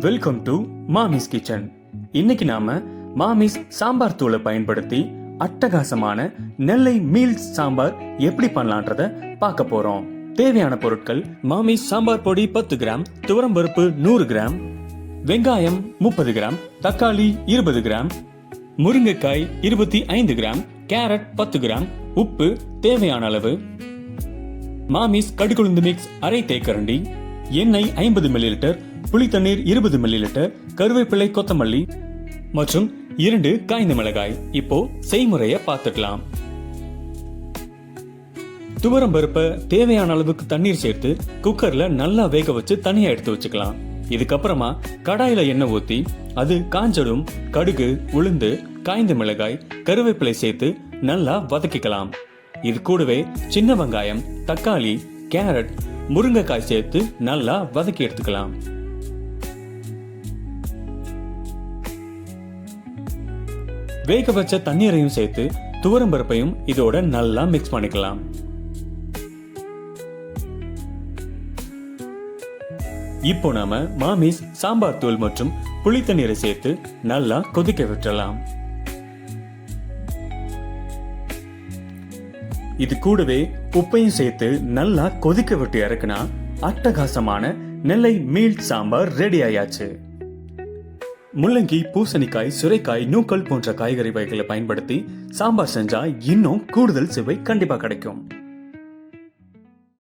Welcome to மாமிஸ் kitchen இன்னைக்கு நாம மாமிஸ் சாம்பார் தூளை பயன்படுத்தி அட்டகாசமான நெல்லை மீல்ஸ் சாம்பார் எப்படி பண்ணலான்றத பார்க்க போறோம். தேவையான பொருட்கள் மாமிஸ் சாம்பார் பொடி பத்து கிராம் துவரம்பருப்பு நூறு கிராம் வெங்காயம் முப்பது கிராம் தக்காளி இருபது கிராம் முருங்கைக்காய் இருபத்தி ஐந்து கிராம் கேரட் பத்து கிராம் உப்பு தேவையான அளவு. மாமிஸ் கடுகுழுந்து மிக்ஸ் அரை தேக்கரண்டி எண்ணெய் ஐம்பது மில்லிலிட்டர் புளி தண்ணீர் இருபது மில்லிலிட்டர் கருவேப்பிலை கொத்தமல்லி மற்றும் இரண்டு காய்ந்த மிளகாய். இப்போ செய்முறையை பார்த்துக்கலாம். துவரம் பருப்பை தேவையான அளவுக்கு தண்ணீர் சேர்த்து குக்கர்ல நல்லா வேக வச்சு தனியா எடுத்து வச்சுக்கலாம். இதுக்கப்புறமா கடாயில எண்ணெய் ஊத்தி அது காஞ்சலும் கடுகு உளுந்து காய்ந்த மிளகாய் கருவேப்பிலை சேர்த்து நல்லா வதக்கிக்கலாம். இது கூடவே சின்ன வெங்காயம் தக்காளி கேரட் முருங்கைக்காய் சேர்த்து நல்லா வதக்கி எடுத்துக்கலாம். வேக வச்ச தண்ணீரையும் சேர்த்து துவரம் பருப்பையும் இதோட நல்லா மிக்ஸ் பண்ணிக்கலாம். இப்போ நாம மாமிஸ் சாம்பார் தூள் மற்றும் புளி தண்ணீரை சேர்த்து நல்லா கொதிக்க விட்டுறலாம். இது கூடவே உப்பையும் சேர்த்து நல்லா கொதிக்க விட்டு இறக்குனா அட்டகாசமான நெல்லை மீல் சாம்பார் ரெடி ஆயாச்சு. முள்ளங்கி பூசணிக்காய் சுரைக்காய் நூக்கல் போன்ற காய்கறி வகைகளை பயன்படுத்தி சாம்பார் செஞ்சா இன்னும் கூடுதல் சுவை கண்டிப்பா கிடைக்கும்.